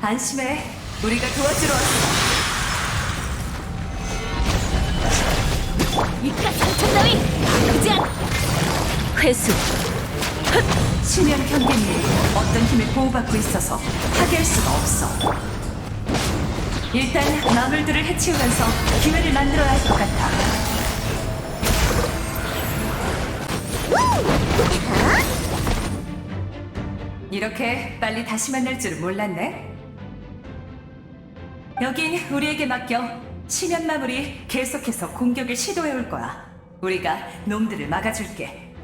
안심해. 우리가 도와주러 왔어. 이깟 상처 따위 않 회수 수면 경계니 어떤 힘을 보호받고 있어서 파괴할 수가 없어. 일단 마물들을 해치우면서 기회를 만들어야 할 것 같아. 이렇게 빨리 다시 만날 줄은 몰랐네. 여긴 우리에게 맡겨. 치면 마물이 계속해서 공격을 시도해 올 거야. 우리가 놈들을 막아줄게.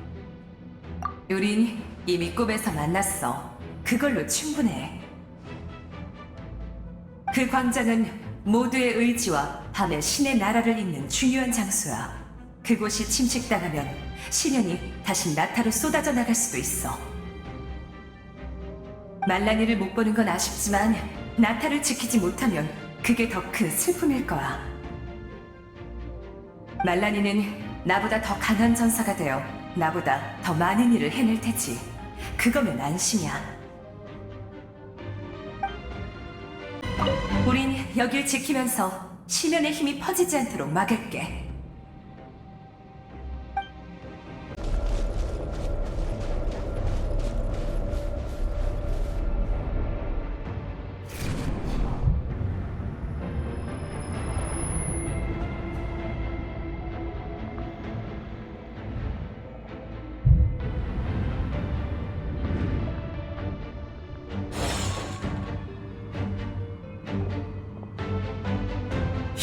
우린 이미 꿈에서 만났어. 그걸로 충분해. 그 광장은 모두의 의지와 밤의 신의 나라를 잇는 중요한 장소야. 그곳이 침식당하면 시련이 다시 나타로 쏟아져 나갈 수도 있어. 말라니를 못 보는 건 아쉽지만 나타를 지키지 못하면 그게 더큰 슬픔일 거야. 말라니는 나보다 더 강한 전사가 되어 나보다 더 많은 일을 해낼 테지. 그거면 안심이야. 우린 여길 지키면서 시면의 힘이 퍼지지 않도록 막을게.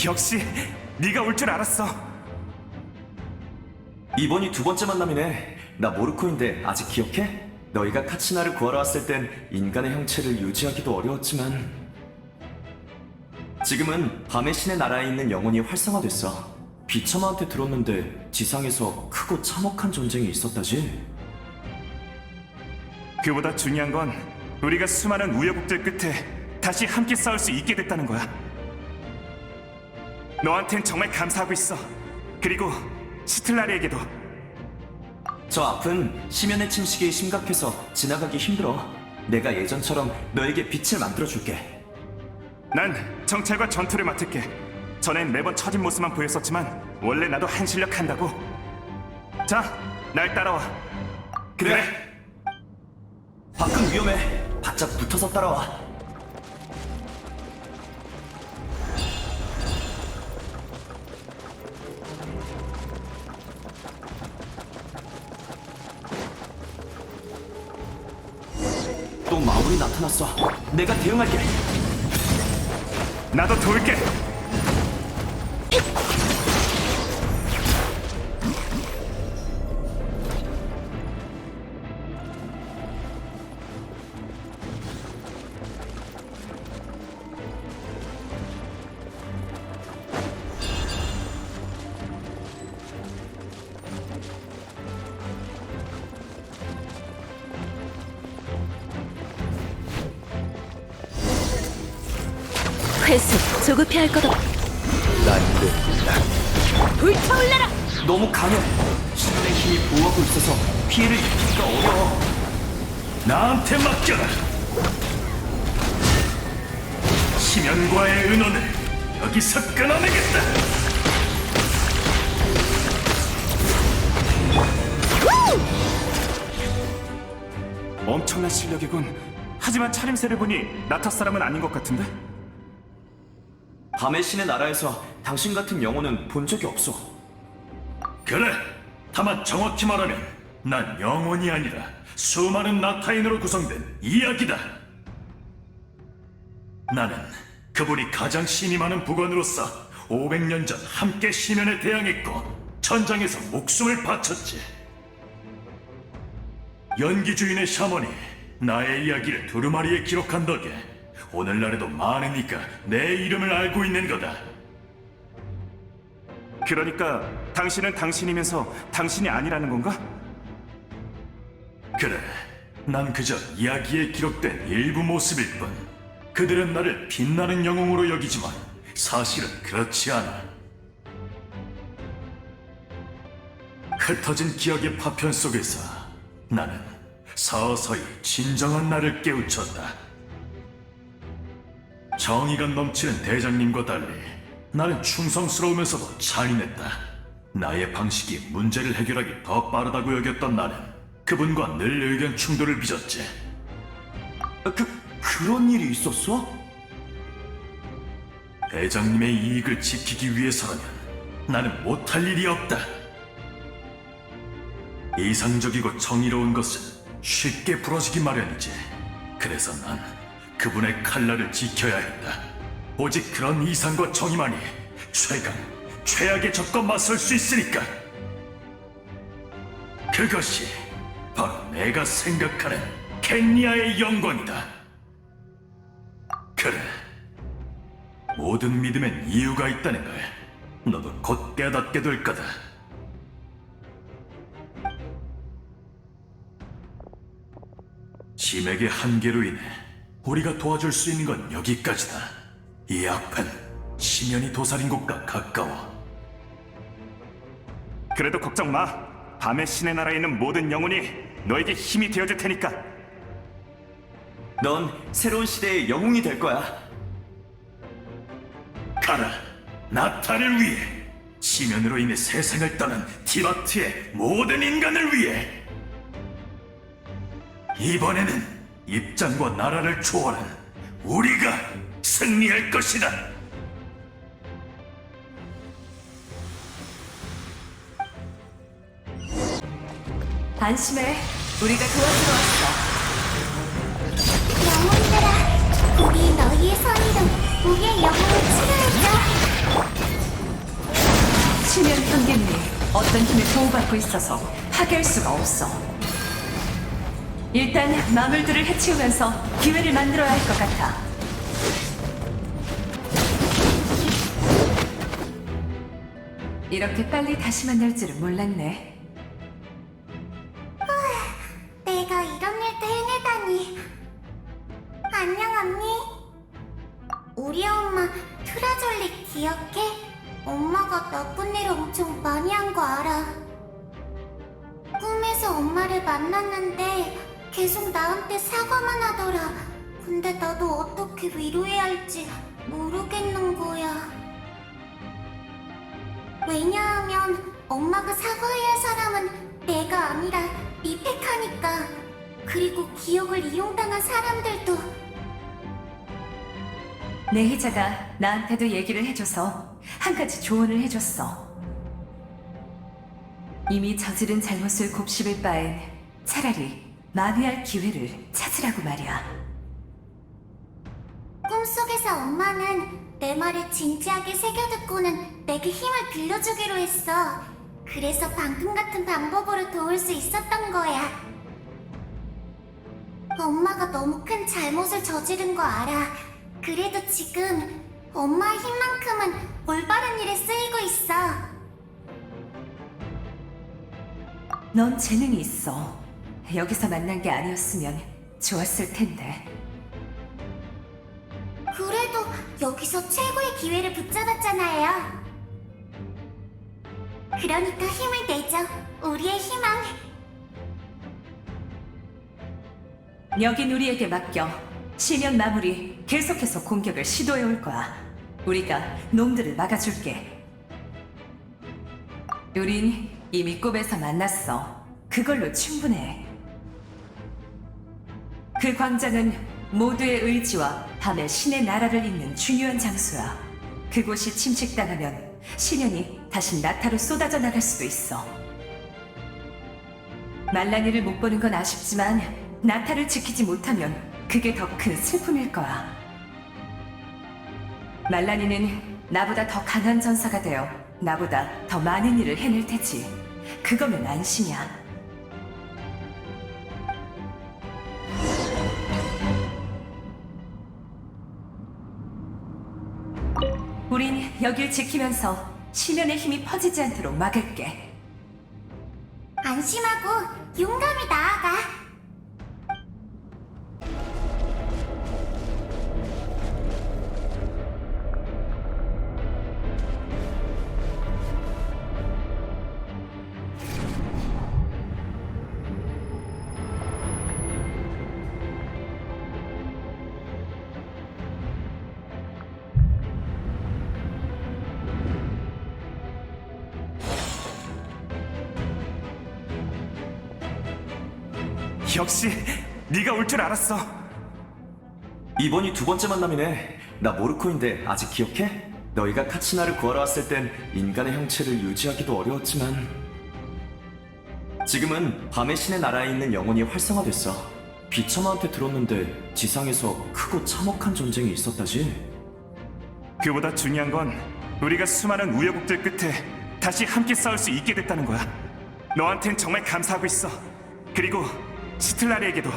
역시 네가 올 줄 알았어. 이번이 두 번째 만남이네. 나 모르코인데 아직 기억해? 너희가 카치나를 구하러 왔을 땐 인간의 형체를 유지하기도 어려웠지만 지금은 밤의 신의 나라에 있는 영혼이 활성화됐어. 비참한테 들었는데 지상에서 크고 참혹한 전쟁이 있었다지. 그보다 중요한 건 우리가 수많은 우여곡절 끝에 다시 함께 싸울 수 있게 됐다는 거야. 너한텐 정말 감사하고 있어. 그리고 스틀라리에게도 저 앞은 심연의 침식이 심각해서 지나가기 힘들어. 내가 예전처럼 너에게 빛을 만들어줄게. 난 정찰과 전투를 맡을게. 전엔 매번 처진 모습만 보였었지만 원래 나도 한 실력 한다고. 자, 날 따라와. 그래. 밖은 위험해. 바짝 붙어서 따라와. 나타났어. 내가 대응할게. 나도 도울게. 조급해 할것 없. 불타올라라 너무 강해. 신의 힘이 보호하고 있어서 피해를 입히기가 어려워. 나한테 맡겨라. 심연과의 은원을 여기서 끊어내겠다. 엄청난 실력이군. 하지만 차림새를 보니 나타 사람은 아닌 것 같은데? 밤의 신의 나라에서 당신 같은 영혼은 본 적이 없어. 그래. 다만 정확히 말하면 난 영혼이 아니라 수많은 나타인으로 구성된 이야기다. 나는 그분이 가장 신이 많은 부관으로서 500년 전 함께 시면에 대항했고 전장에서 목숨을 바쳤지. 연기 주인의 샤머니 나의 이야기를 두루마리에 기록한 덕에 오늘날에도 많으니까 내 이름을 알고 있는 거다. 그러니까 당신은 당신이면서 당신이 아니라는 건가? 그래, 난 그저 이야기에 기록된 일부 모습일 뿐. 그들은 나를 빛나는 영웅으로 여기지만 사실은 그렇지 않아. 흩어진 기억의 파편 속에서 나는 서서히 진정한 나를 깨우쳤다. 정의가 넘치는 대장님과 달리 나는 충성스러우면서도 잔인했다. 나의 방식이 문제를 해결하기 더 빠르다고 여겼던 나는 그분과 늘 의견 충돌을 빚었지. 아, 그 그런 일이 있었어? 대장님의 이익을 지키기 위해서라면 나는 못할 일이 없다. 이상적이고 정의로운 것은 쉽게 부러지기 마련이지. 그래서 난 그분의 칼날을 지켜야 했다. 오직 그런 이상과 정의만이 최강, 최악의 적과 맞설 수 있으니까. 그것이 바로 내가 생각하는 켄니아의 영광이다. 그래. 모든 믿음엔 이유가 있다는 걸 너도 곧 깨닫게 될 거다. 짐에게 한계로 인해 우리가 도와줄 수 있는 건 여기까지다. 이 앞은 심연이 도사린 곳과 가까워. 그래도 걱정 마. 밤의 신의 나라에 있는 모든 영혼이 너에게 힘이 되어줄 테니까. 넌 새로운 시대의 영웅이 될 거야. 가라, 나타를 위해 심연으로 인해 세상을 떠난 디바트의 모든 인간을 위해 이번에는 입장과 나라를 초월한 우리가 승리할 것이다. 안심해. 우리가 도와주러 왔어. 영혼들아, 우리 너희의 선의로 우리의 영혼을 치료해줘. 치면 경계님 어떤 힘에 보호받고 있어서 파괴할 수가 없어. 일단 마물들을 해치우면서 기회를 만들어야 할 것 같아. 이렇게 빨리 다시 만날 줄은 몰랐네. 내가 이런 일도 해내다니. 안녕, 언니. 우리 엄마 트라졸리 기억해? 엄마가 나쁜 일 엄청 많이 한 거 알아. 꿈에서 엄마를 만났는데 계속 나한테 사과만 하더라. 근데 나도 어떻게 위로해야 할지 모르겠는 거야. 왜냐하면 엄마가 사과해야 할 사람은 내가 아니라 리페카니까. 그리고 기억을 이용당한 사람들도 내희자가 나한테도 얘기를 해줘서 한 가지 조언을 해줬어. 이미 저지른 잘못을 곱씹을 바엔 차라리 만회할 기회를 찾으라고 말이야. 꿈속에서 엄마는 내 말을 진지하게 새겨듣고는 내게 힘을 빌려주기로 했어. 그래서 방금 같은 방법으로 도울 수 있었던 거야. 엄마가 너무 큰 잘못을 저지른 거 알아. 그래도 지금 엄마의 힘만큼은 올바른 일에 쓰이고 있어. 넌 재능이 있어. 여기서 만난 게 아니었으면 좋았을 텐데. 그래도 여기서 최고의 기회를 붙잡았잖아요. 그러니까 힘을 내죠. 우리의 희망. 여긴 우리에게 맡겨. 시면 마무리 계속해서 공격을 시도해 올 거야. 우리가 놈들을 막아줄게. 우린 이미 꿈에서 만났어. 그걸로 충분해. 그 광장은 모두의 의지와 밤의 신의 나라를 잇는 중요한 장소야. 그곳이 침식당하면 시련이 다시 나타로 쏟아져 나갈 수도 있어. 말라니를 못 보는 건 아쉽지만 나타를 지키지 못하면 그게 더 큰 슬픔일 거야. 말라니는 나보다 더 강한 전사가 되어 나보다 더 많은 일을 해낼 테지. 그거면 안심이야. 여길 지키면서 시면의 힘이 퍼지지 않도록 막을게. 안심하고 용감히 나아가. 역시 네가 올 줄 알았어. 이번이 두 번째 만남이네. 나 모르코인데 아직 기억해? 너희가 카치나를 구하러 왔을 땐 인간의 형체를 유지하기도 어려웠지만 지금은 밤의 신의 나라에 있는 영혼이 활성화됐어. 비참한테 들었는데 지상에서 크고 참혹한 전쟁이 있었다지. 그보다 중요한 건 우리가 수많은 우여곡절 끝에 다시 함께 싸울 수 있게 됐다는 거야. 너한텐 정말 감사하고 있어. 그리고 스틀라리에게도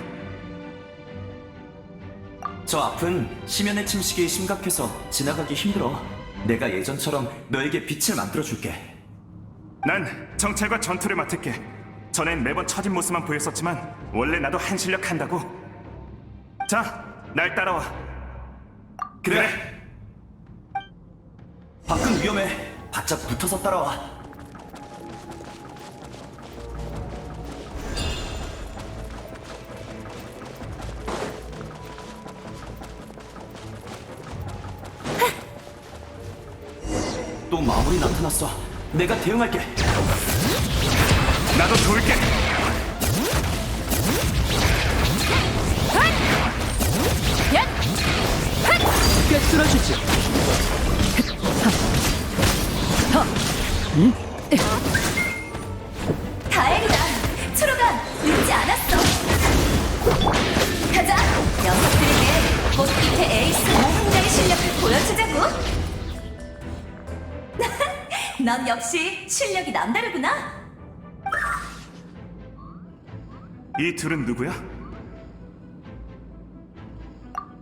저 앞은 심연의 침식이 심각해서 지나가기 힘들어. 내가 예전처럼 너에게 빛을 만들어 줄게. 난 정찰과 전투를 맡을게. 전엔 매번 처진 모습만 보였었지만 원래 나도 한 실력 한다고. 자, 날 따라와. 그래. 밖은 위험해. 바짝 붙어서 따라와. 또 마물이 나타났어. 내가 대응할게. 나도 도울게. 꿰뚫어주지. 다행이다. 초록아, 늦지 않았어. 가자. 녀석들에게 꽃빛의 에이스 모hun자의 실력을 보여주자고. 넌 역시 실력이 남다르구나. 이 둘은 누구야?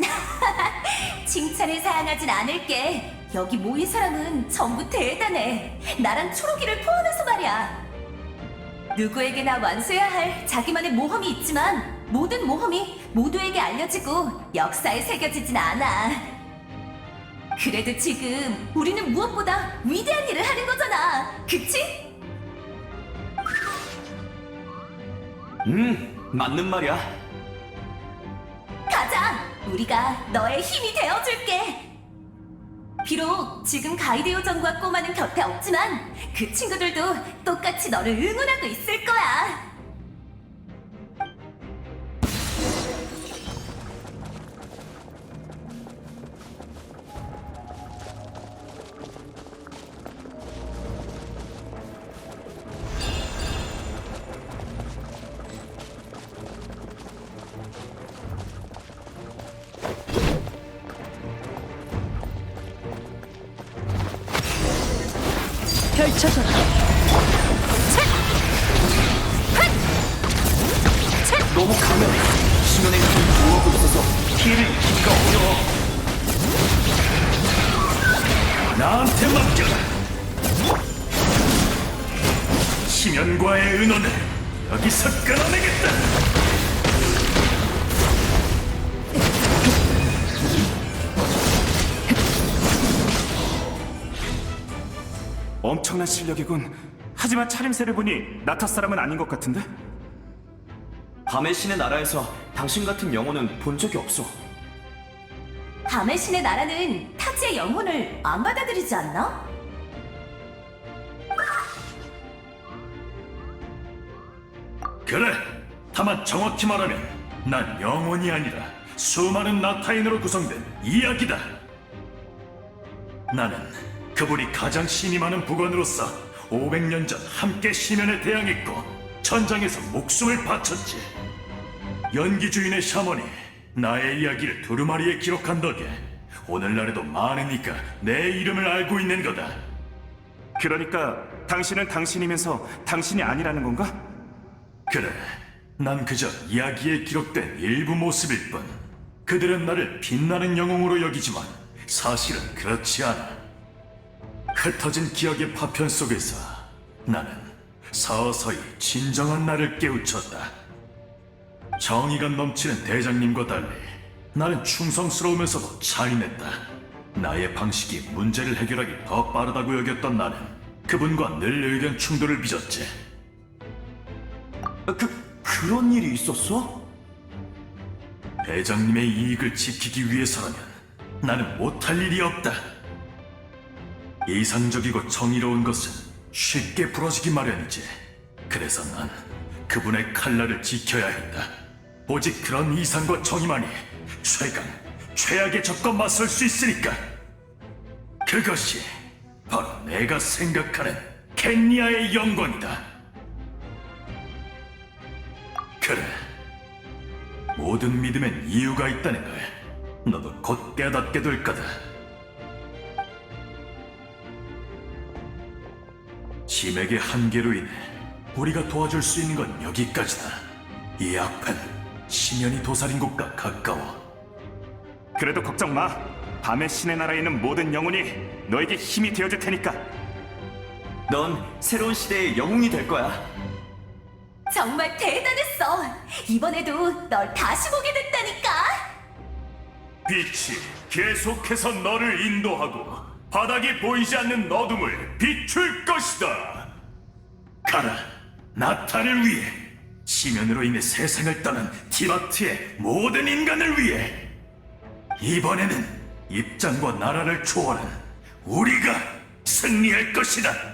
칭찬을 사양하진 않을게. 여기 모인 사람은 전부 대단해. 나랑 초록이를 포함해서 말이야. 누구에게나 완수해야 할 자기만의 모험이 있지만 모든 모험이 모두에게 알려지고 역사에 새겨지진 않아. 그래도 지금 우리는 무엇보다 위대한. 그치? 음, 맞는 말이야. 가자! 우리가 너의 힘이 되어줄게! 비록 지금 가이드 요정과 꼬마는 곁에 없지만 그 친구들도 똑같이 너를 응원하고 있을 거야! 펼쳐져라. 너무 강해. 수면의 힘을 보호하고 있어서 피해를 입히기가 어려워. 나한테 맡겨라. 심연과의 은원을 여기서 끊어내겠다. 엄청난 실력이군. 하지만 차림새를 보니 나타 사람은 아닌 것 같은데? 밤의 신의 나라에서 당신 같은 영혼은 본 적이 없어. 밤의 신의 나라는 타지의 영혼을 안 받아들이지 않나? 그래. 다만 정확히 말하면 난 영혼이 아니라 수많은 나타인으로 구성된 이야기다. 나는 그분이 가장 신이 많은 부관으로서 500년 전 함께 심연에 대항했고 전장에서 목숨을 바쳤지. 연기 주인의 샤머니 나의 이야기를 두루마리에 기록한 덕에 오늘날에도 많으니까 내 이름을 알고 있는 거다. 그러니까 당신은 당신이면서 당신이 아니라는 건가? 그래, 난 그저 이야기에 기록된 일부 모습일 뿐. 그들은 나를 빛나는 영웅으로 여기지만 사실은 그렇지 않아. 흩어진 기억의 파편 속에서 나는 서서히 진정한 나를 깨우쳤다. 정의가 넘치는 대장님과 달리 나는 충성스러우면서도 잔인했다. 나의 방식이 문제를 해결하기 더 빠르다고 여겼던 나는 그분과 늘 의견 충돌을 빚었지. 그 그런 일이 있었어? 대장님의 이익을 지키기 위해서라면 나는 못할 일이 없다. 이상적이고 정의로운 것은 쉽게 부러지기 마련이지. 그래서 난 그분의 칼날을 지켜야 했다. 오직 그런 이상과 정의만이 최강, 최악의 적과 맞설 수 있으니까. 그것이 바로 내가 생각하는 켄니아의 영광이다. 그래. 모든 믿음엔 이유가 있다는 걸 너도 곧 깨닫게 될 거다. 짐에게 한계로 인해 우리가 도와줄 수 있는 건 여기까지다. 이 앞은 심연이 도사린 곳과 가까워. 그래도 걱정 마. 밤의 신의 나라에 있는 모든 영혼이 너에게 힘이 되어줄 테니까. 넌 새로운 시대의 영웅이 될 거야. 정말 대단했어. 이번에도 널 다시 보게 됐다니까. 빛이 계속해서 너를 인도하고 바닥이 보이지 않는 어둠을 비출 것이다. 가라, 나타를 위해 심연으로 인해 세상을 떠난 티바트의 모든 인간을 위해 이번에는 입장과 나라를 초월한 우리가 승리할 것이다.